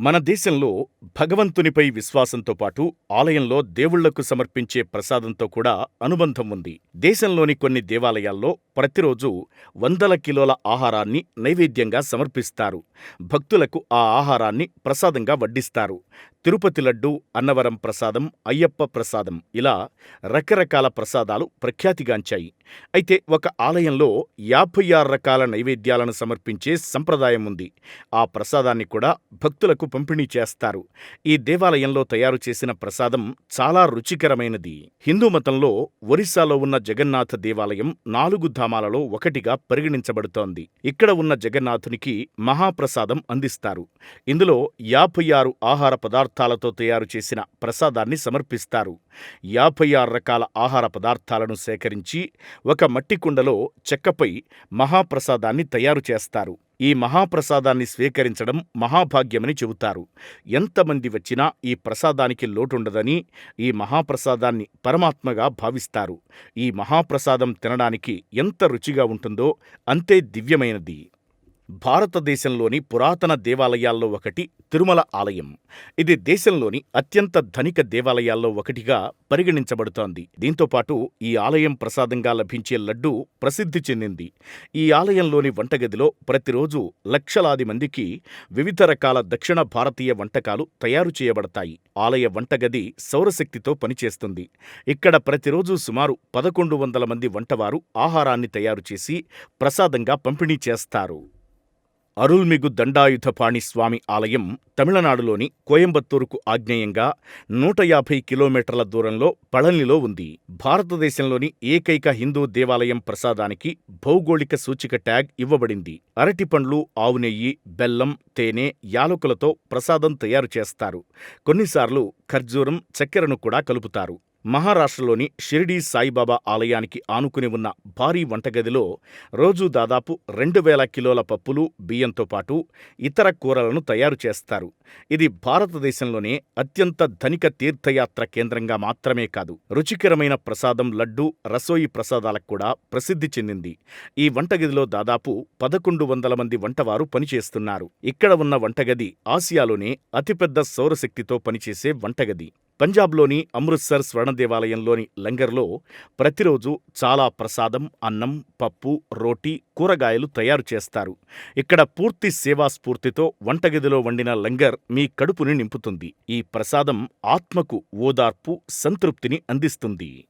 మన దేశంలో భగవంతునిపై విశ్వాసంతో పాటు ఆలయంలో దేవుళ్ళకు సమర్పించే ప్రసాదంతో కూడా అనుబంధం ఉంది. దేశంలోని కొన్ని దేవాలయాల్లో ప్రతిరోజు వందల కిలోల ఆహారాన్ని నైవేద్యంగా సమర్పిస్తారు. భక్తులకు ఆ ఆహారాన్ని ప్రసాదంగా వడ్డిస్తారు. తిరుపతి లడ్డు అన్నవరం ప్రసాదం అయ్యప్ప ప్రసాదం ఇలా రకరకాల ప్రసాదాలు ప్రఖ్యాతిగాంచాయి. అయితే ఒక ఆలయంలో యాభై ఆరు రకాల నైవేద్యాలను సమర్పించే సంప్రదాయం ఉంది. ఆ ప్రసాదాన్ని కూడా భక్తులకు పంపిణీ చేస్తారు. ఈ దేవాలయంలో తయారు చేసిన ప్రసాదం చాలా రుచికరమైనది. హిందూ మతంలో ఒరిస్సాలో ఉన్న జగన్నాథ దేవాలయం నాలుగు ధామాలలో ఒకటిగా పరిగణించబడుతోంది. ఇక్కడ ఉన్న జగన్నాథునికి మహాప్రసాదం అందిస్తారు. ఇందులో యాభై ఆరు ఆహార పదార్థాలతో తయారు చేసిన ప్రసాదాన్ని సమర్పిస్తారు. యాభై ఆరు రకాల ఆహార పదార్థాలను సేకరించి ఒక మట్టి కుండలో చెక్కపై మహాప్రసాదాన్ని తయారు చేస్తారు. ఈ మహాప్రసాదాన్ని స్వీకరించడం మహాభాగ్యమని చెబుతారు. ఎంతమంది వచ్చినా ఈ ప్రసాదానికి లోటుండదని ఈ మహాప్రసాదాన్ని పరమాత్మగా భావిస్తారు. ఈ మహాప్రసాదం తినడానికి ఎంత రుచిగా ఉంటుందో అంతే దివ్యమైనది. భారతదేశంలోని పురాతన దేవాలయాల్లో ఒకటి తిరుమల ఆలయం. ఇది దేశంలోని అత్యంత ధనిక దేవాలయాల్లో ఒకటిగా పరిగణించబడుతోంది. దీంతోపాటు ఈ ఆలయం ప్రసాదంగా లభించే లడ్డు ప్రసిద్ధి చెందింది. ఈ ఆలయంలోని వంటగదిలో ప్రతిరోజు లక్షలాది మందికి వివిధ రకాల దక్షిణ భారతీయ వంటకాలు తయారు చేయబడతాయి. ఆలయ వంటగది సౌరశక్తితో పనిచేస్తుంది. ఇక్కడ ప్రతిరోజు సుమారు పదకొండు వందల మంది వంటవారు ఆహారాన్ని తయారు చేసి ప్రసాదంగా పంపిణీ చేస్తారు. అరుల్మిగు దండాయుధపాణి స్వామి ఆలయం తమిళనాడులోని కోయంబత్తూరుకు ఆగ్నేయంగా నూట యాభై కిలోమీటర్ల దూరంలో పళనిలో ఉంది. భారతదేశంలోని ఏకైక హిందూ దేవాలయం ప్రసాదానికి భౌగోళిక సూచిక ట్యాగ్ ఇవ్వబడింది. అరటిపండ్లు ఆవు నెయ్యి బెల్లం తేనె యాలకులతో ప్రసాదం తయారు చేస్తారు. కొన్నిసార్లు ఖర్జూరం చక్కెరను కూడా కలుపుతారు. మహారాష్ట్రలోని షిరిడీ సాయిబాబా ఆలయానికి ఆనుకుని ఉన్న భారీ వంటగదిలో రోజూ దాదాపు రెండు వేల కిలోల పప్పులు బియ్యంతో పాటు ఇతర కూరలను తయారు చేస్తారు. ఇది భారతదేశంలోనే అత్యంత ధనిక తీర్థయాత్ర కేంద్రంగా మాత్రమే కాదు రుచికరమైన ప్రసాదం లడ్డు రసోయి ప్రసాదాలకు కూడా ప్రసిద్ధి చెందింది. ఈ వంటగదిలో దాదాపు పదకొండు వందల మంది వంటవారు పనిచేస్తున్నారు. ఇక్కడ ఉన్న వంటగది ఆసియాలోనే అతిపెద్ద సౌరశక్తితో పనిచేసే వంటగది. పంజాబ్లోని అమృత్సర్ స్వర్ణ దేవాలయంలోని లంగర్లో ప్రతిరోజు చాలా ప్రసాదం అన్నం పప్పు రోటీ కూరగాయలు తయారు చేస్తారు. ఇక్కడ పూర్తి సేవా స్ఫూర్తితో వంటగదిలో వండిన లంగర్ మీ కడుపుని నింపుతుంది. ఈ ప్రసాదం ఆత్మకు ఓదార్పు సంతృప్తిని అందిస్తుంది.